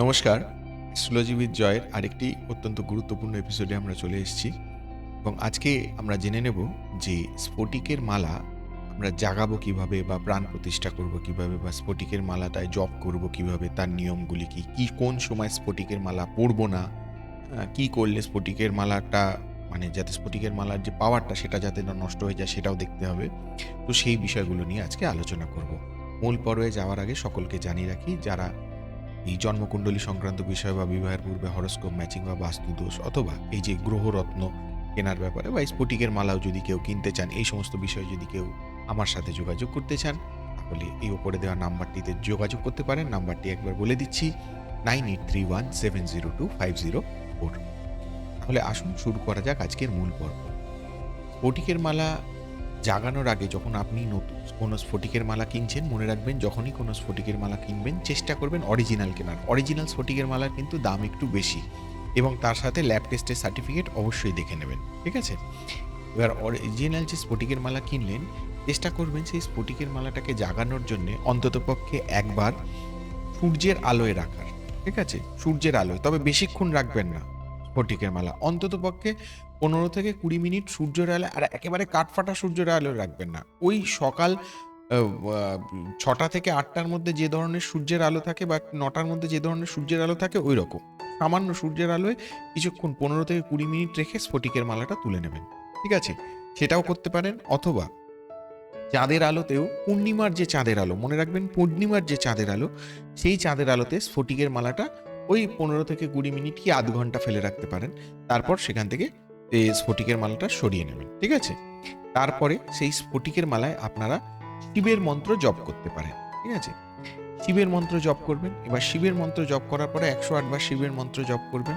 নমস্কার। অ্যাস্ট্রোলজি জয়ের আরেকটি অত্যন্ত গুরুত্বপূর্ণ এপিসোডে আমরা চলে এসেছি এবং আজকে আমরা জেনে নেব যে স্ফটিকের মালা আমরা জাগাবো কীভাবে বা প্রাণ প্রতিষ্ঠা করব কীভাবে বা স্ফটিকের মালাটায় জপ করব কীভাবে, তার নিয়মগুলি কি কি কোন সময় স্ফটিকের মালা পরবো না কি করলে স্ফটিকের মালাটা মানে যাতে স্ফটিকের মালার যে পাওয়ারটা সেটা যাতে না নষ্ট হয়ে যায় সেটাও দেখতে হবে। তো সেই বিষয়গুলো নিয়ে আজকে আলোচনা করব। মূল পর্বে যাওয়ার আগে সকলকে জানিয়ে রাখি, যারা এই জন্মকুণ্ডলী সংক্রান্ত বিষয় বা বিবাহের পূর্বে হরস্কোপ ম্যাচিং বা বাস্তু দোষ অথবা এই যে গ্রহরত্ন কেনার ব্যাপারে বা স্ফটিকের মালাও যদি কেউ কিনতে চান, এই সমস্ত বিষয়ে যদি কেউ আমার সাথে যোগাযোগ করতে চান, তাহলে এই ওপরে দেওয়া নাম্বারটিতে যোগাযোগ করতে পারেন। নাম্বারটি একবার বলে দিচ্ছি, nine eight three one seven zero two five zero four. তাহলে আসুন শুরু করা যাক আজকের মূল পর্ব। স্ফটিকের মালা জাগানোর আগে যখন আপনি নতুন কোনো স্ফটিকের মালা কিনছেন, মনে রাখবেন যখনই কোনো স্ফটিকের মালা কিনবেন, চেষ্টা করবেন অরিজিনাল কেনার। অরিজিনাল স্ফটিকের মালার কিন্তু দাম একটু বেশি এবং তার সাথে ল্যাব টেস্টের সার্টিফিকেট অবশ্যই দেখে নেবেন, ঠিক আছে? এবার অরিজিনাল যে স্ফটিকের মালা কিনলেন, চেষ্টা করবেন সেই স্ফটিকের মালাটাকে জাগানোর জন্য অন্ততপক্ষে একবার সূর্যের আলোয় রাখার, ঠিক আছে? সূর্যের আলোয়, তবে বেশিক্ষণ রাখবেন না স্ফটিকের মালা অন্ততপক্ষে পনেরো থেকে কুড়ি মিনিট সূর্যের আলো, আর একেবারে কাঠফাটা সূর্যের আলো রাখবেন না। ওই সকাল ছটা থেকে আটটার মধ্যে যে ধরনের সূর্যের আলো থাকে বা নটার মধ্যে যে ধরনের সূর্যের আলো থাকে, ওই রকম। সামান্য সূর্যের আলোয় কিছুক্ষণ পনেরো থেকে কুড়ি মিনিট রেখে স্ফটিকের মালাটা তুলে নেবেন। ঠিক আছে? সেটাও করতে পারেন, অথবা চাঁদের আলোতেও পূর্ণিমার যে চাঁদের আলো, মনে রাখবেন পূর্ণিমার যে চাঁদের আলো, সেই চাঁদের আলোতে স্ফটিকের মালাটা ওই পনেরো থেকে কুড়ি মিনিট কি আধ ঘণ্টা ফেলে রাখতে পারেন। তারপর সেখান থেকে স্ফটিকের মালাটা সরিয়ে নেবেন, ঠিক আছে? তারপরে সেই স্ফটিকের মালায় আপনারা শিবের মন্ত্র জপ করতে পারেন, ঠিক আছে? শিবের মন্ত্র জপ করবেন, এবার শিবের মন্ত্র জপ করার পরে একশো আটবার শিবের মন্ত্র জপ করবেন।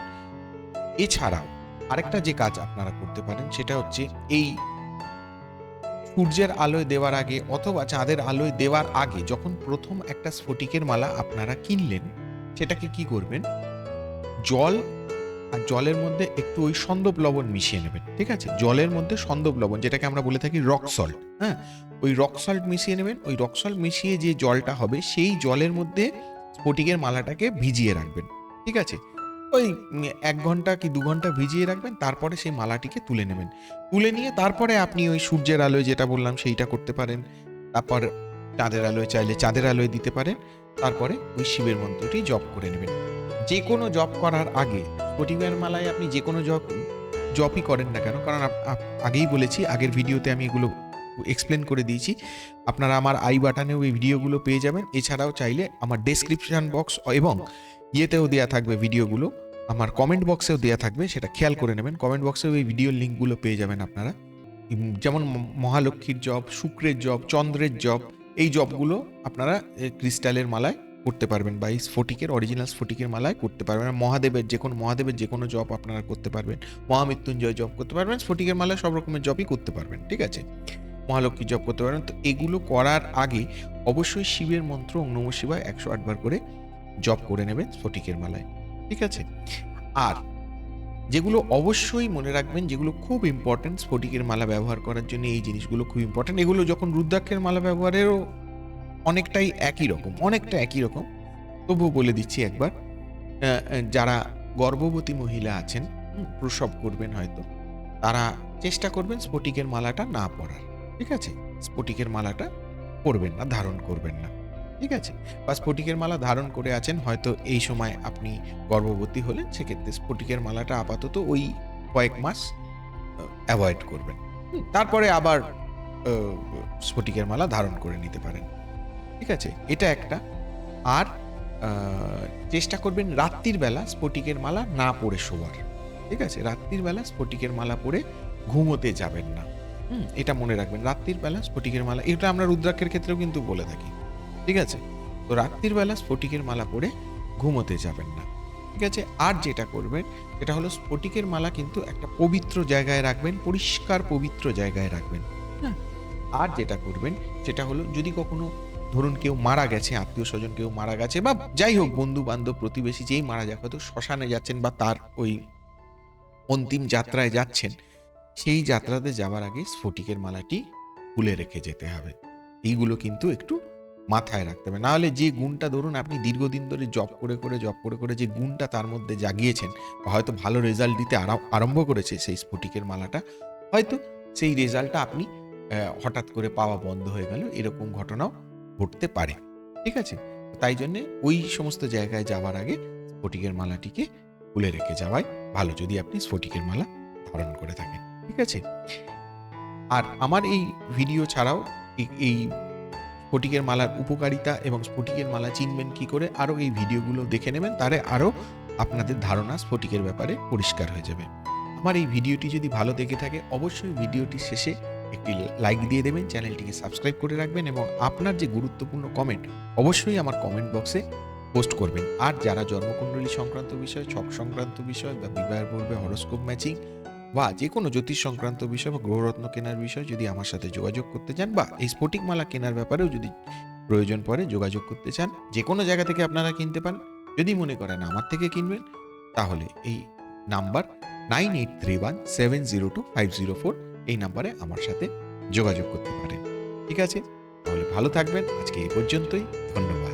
এছাড়াও আরেকটা যে কাজ আপনারা করতে পারেন, সেটা হচ্ছে এই সূর্যের আলোয় দেওয়ার আগে অথবা চাঁদের আলোয় দেওয়ার আগে যখন প্রথম একটা স্ফটিকের মালা আপনারা কিনলেন, সেটাকে কি করবেন? জল আর জলের মধ্যে একটু ওই সন্দব লবণ মিশিয়ে নেবেন ঠিক আছে? জলের মধ্যে সন্দব লবণ যেটাকে আমরা বলে থাকি রক সল্ট হ্যাঁ? ওই রক সল্ট মিশিয়ে নেবেন ওই রক সল্ট মিশিয়ে যে জলটা হবে সেই জলের মধ্যে স্ফটিকের মালাটাকে ভিজিয়ে রাখবেন ঠিক আছে? ওই এক ঘণ্টা কি দু ঘণ্টা ভিজিয়ে রাখবেন তারপরে সেই মালাটিকে তুলে নেবেন। তুলে নিয়ে তারপরে আপনি ওই সূর্যের আলোয় যেটা বললাম সেইটা করতে পারেন। তারপর চাঁদের আলোয় চাইলে চাঁদের আলোয় দিতে পারেন। তারপরে ওই শিবের মন্ত্রটি জপ করে নেবেন। যে কোনো জপ করার আগে স্ফটিকের মালায় আপনি যে কোনো জপ, জপই করেন না কেন? কারণ আগেই বলেছি, আগের ভিডিওতে আমি এগুলো এক্সপ্লেন করে দিয়েছি। আপনারা আমার আই বাটনেও এই ভিডিওগুলো পেয়ে যাবেন। এছাড়াও চাইলে আমার ডেসক্রিপশন বক্স এবং ইয়েতেও দেওয়া থাকবে ভিডিওগুলো। আমার কমেন্ট বক্সেও দেওয়া থাকবে, সেটা খেয়াল করে নেবেন। কমেন্ট বক্সেও এই ভিডিওর লিঙ্কগুলো পেয়ে যাবেন আপনারা। যেমন মহালক্ষ্মীর জব শুক্রের জব চন্দ্রের জব এই জবগুলো আপনারা ক্রিস্টালের মালায় করতে পারবেন বা এই স্ফটিকের অরিজিনাল স্ফটিকের মালায় করতে পারবেন। মহাদেবের যে কোনো, মহাদেবের যে কোনো জব আপনারা করতে পারবেন। মহামৃত্যুঞ্জয় জব করতে পারবেন, স্ফটিকের মালায় সব রকমের জবই করতে পারবেন, ঠিক আছে? মহালক্ষ্মী জব করতে পারবেন। তো এগুলো করার আগে অবশ্যই শিবের মন্ত্র ওং একশো আটবার করে জব করে নেবেন স্ফটিকের মালায়, ঠিক আছে? আর যেগুলো অবশ্যই মনে রাখবেন, যেগুলো খুব ইম্পর্টেন্ট স্ফটিকের মালা ব্যবহার করার জন্য এই জিনিসগুলো খুব ইম্পর্টেন্ট এগুলো যখন রুদ্রাক্ষের মালা ব্যবহারেরও অনেকটাই একই রকম, অনেকটা একই রকম। তবুও বলে দিচ্ছি একবার যারা গর্ভবতী মহিলা আছেন প্রসব করবেন হয়তো, তারা চেষ্টা করবেন স্ফটিকের মালাটা না পরার, ঠিক আছে? স্ফটিকের মালাটা পরবেন না, ধারণ করবেন না। ঠিক আছে? বা স্ফটিকের মালা ধারণ করে আছেন, হয়তো এই সময় আপনি গর্ভবতী হলেন, সেক্ষেত্রে স্ফটিকের মালাটা আপাতত ওই কয়েক মাস অ্যাভয়েড করবেন। তারপরে আবার স্ফটিকের মালা ধারণ করে নিতে পারেন। ঠিক আছে? এটা একটা। আর চেষ্টা করবেন রাত্রির বেলা স্ফটিকের মালা না পরে শোয়ার। ঠিক আছে? রাত্রির বেলা স্ফটিকের মালা পরে ঘুমোতে যাবেন না। হুম, এটা মনে রাখবেন। রাত্রির বেলা স্ফটিকের মালা, এটা আমরা রুদ্রাক্ষের ক্ষেত্রেও কিন্তু বলে থাকি। ঠিক আছে? তো রাত্রির বেলা স্ফটিকের মালা পরে ঘুমোতে যাবেন না। ঠিক আছে? আর যেটা করবেন, সেটা হলো স্ফটিকের মালা কিন্তু একটা পবিত্র জায়গায় রাখবেন, পরিষ্কার পবিত্র জায়গায় রাখবেন। হ্যাঁ? আর যেটা করবেন, সেটা হলো যদি কখনো, ধরুন কেউ মারা গেছে আত্মীয় স্বজন কেউ মারা গেছে, বা যাই হোক বন্ধু বান্ধব প্রতিবেশী যেই মারা যাক, হয়তো শ্মশানে যাচ্ছেন বা তার ওই অন্তিম যাত্রায় যাচ্ছেন, সেই যাত্রাতে যাওয়ার আগে স্ফটিকের মালাটি খুলে রেখে যেতে হবে। এইগুলো কিন্তু একটু মাথায় রাখতে হবে। নাহলে যে গুণটা ধরুন আপনি দীর্ঘদিন ধরে জব করে করে জব করে করে যে গুণটা তার মধ্যে জাগিয়েছেন, বা হয়তো ভালো রেজাল্ট দিতে আরা- আরম্ভ করেছে সেই স্ফটিকের মালাটা, হয়তো সেই রেজাল্টটা আপনি হঠাৎ করে পাওয়া বন্ধ হয়ে গেল, এরকম ঘটনাও ঘটতে পারে। ঠিক আছে? তাই জন্যে ওই সমস্ত জায়গায় যাওয়ার আগে স্ফটিকের মালাটিকে খুলে রেখে যাওয়াই ভালো, যদি আপনি স্ফটিকের মালা ধারণ করে থাকেন। ঠিক আছে? আর আমার এই ভিডিও ছাড়াও এই স্ফটিকের মালার উপকারিতা এবং স্ফটিকের মালা চিনবেন কি করে, আরও এই ভিডিওগুলো দেখে নেবেন তারে আরও আপনাদের ধারণা স্ফটিকের ব্যাপারে পরিষ্কার হয়ে যাবে। আমার এই ভিডিওটি যদি ভালো দেখে থাকে, অবশ্যই ভিডিওটি শেষে একটি লাইক দিয়ে দেবেন, চ্যানেলটিকে সাবস্ক্রাইব করে রাখবেন এবং আপনার যে গুরুত্বপূর্ণ কমেন্ট, অবশ্যই আমার কমেন্ট বক্সে পোস্ট করবেন। আর যারা জন্মকুণ্ডলী সংক্রান্ত বিষয়, ছক সংক্রান্ত বিষয় বা বিবাহ পূর্বে হরস্কোপ ম্যাচিং বা যে কোনো জ্যোতিষ সংক্রান্ত বিষয় বা গ্রহরত্ন কেনার বিষয় যদি আমার সাথে যোগাযোগ করতে চান বা এই স্ফটিক মালা কেনার ব্যাপারেও যদি প্রয়োজন পড়ে যোগাযোগ করতে চান যে কোনো জায়গা থেকে আপনারা কিনতে পারেন। যদি মনে করেন আমার থেকে কিনবেন, তাহলে এই number nine eight three one seven zero two five zero four এই নাম্বারে আমার সাথে যোগাযোগ করতে পারেন। ঠিক আছে? তাহলে ভালো থাকবেন। আজকে এই পর্যন্তই। ধন্যবাদ।